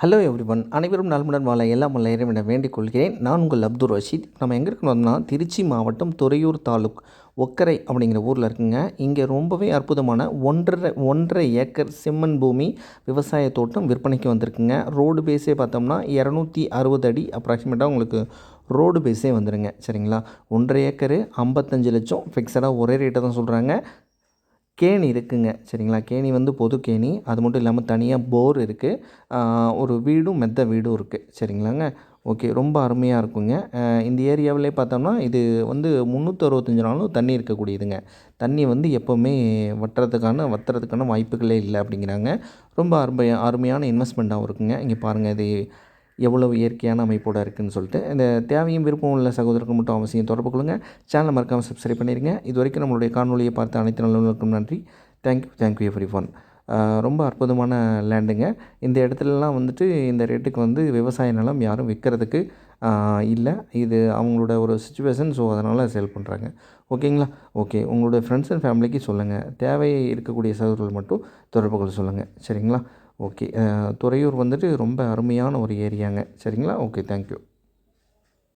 Hello everyone அனைவரும் நல்முடன் வாழ எல்லாம் உள்ள இறைவனை வேண்டிக் கொள்கிறேன். நான் உங்கள் அப்துல் ரஷீத். நம்ம எங்கே இருக்கணும்னா திருச்சி மாவட்டம் துறையூர் தாலுக் ஒக்கரை அப்படிங்கிற ஊரில் இருக்குங்க. இங்கே ரொம்பவே அற்புதமான ஒன்றரை ஒன்றரை ஏக்கர் செம்மண் பூமி விவசாய தோட்டம் விற்பனைக்கு வந்திருக்குங்க. ரோடு பேஸே பார்த்தோம்னா இரநூத்தி அறுபது அடி அப்ராக்சிமேட்டாக உங்களுக்கு ரோடு பேஸே வந்துடுங்க சரிங்களா? ஒன்றரை ஏக்கரு ஐம்பத்தஞ்சு லட்சம் ஃபிக்ஸடாக ஒரே ரேட்டை தான் சொல்கிறாங்க கேணி இருக்குங்க சரிங்களா? கேணி வந்து பொது கேணி. அது மட்டும் இல்லாமல் தனியாக போர் இருக்குது ஒரு வீடும் மெத்த வீடும் இருக்குது சரிங்களாங்க? ஓகே ரொம்ப அருமையாக இருக்குங்க. இந்த ஏரியாவிலே பார்த்தோம்னா இது வந்து முந்நூற்றறுபத்தஞ்சு நாளும் தண்ணி இருக்கக்கூடியதுங்க. தண்ணி வந்து எப்போவுமே வட்டுறதுக்கான வத்துறதுக்கான வாய்ப்புகளே இல்லை அப்படிங்கிறாங்க. ரொம்ப அருமையாக அருமையான இன்வெஸ்ட்மெண்ட்டாகவும் இருக்குங்க. இங்கே பாருங்கள் இது எவ்வளவு இயற்கையான அமைப்போடு இருக்குதுன்னு சொல்லிட்டு இந்த தேவையும் விருப்பம் உள்ள சகோதரர்கள் மட்டும் அவசியம் தொடர்பு கொள்ளுங்கள் சேனலை மறக்காமல் சப்ஸ்கிரைப் பண்ணிடுங்க இது வரைக்கும் நம்மளுடைய காணொலியை பார்த்த அனைத்து நல்லவர்களுக்கும் நன்றி. தேங்க்யூ தேங்க்யூ எவ்ரி ஒன் ரொம்ப அற்புதமான லேண்டுங்க இந்த இடத்துலலாம் வந்துட்டு இந்த ரேட்டுக்கு வந்து விவசாய நிலம் யாரும் விற்கிறதுக்கு இல்லை. இது அவங்களோட ஒரு சுச்சுவேஷன் ஸோ அதனால் சேல் பண்ணுறாங்க ஓகேங்களா ஓகே உங்களோட ஃப்ரெண்ட்ஸ் அண்ட் ஃபேமிலிக்கு சொல்லுங்கள் தேவை இருக்கக்கூடிய சகோதரர்கள் மட்டும் தொடர்பு கொள்ள சொல்லுங்கள் சரிங்களா? ஓகே துறையூர் வந்துட்டு ரொம்ப அருமையான ஒரு ஏரியாங்க சரிங்களா? Okay thank you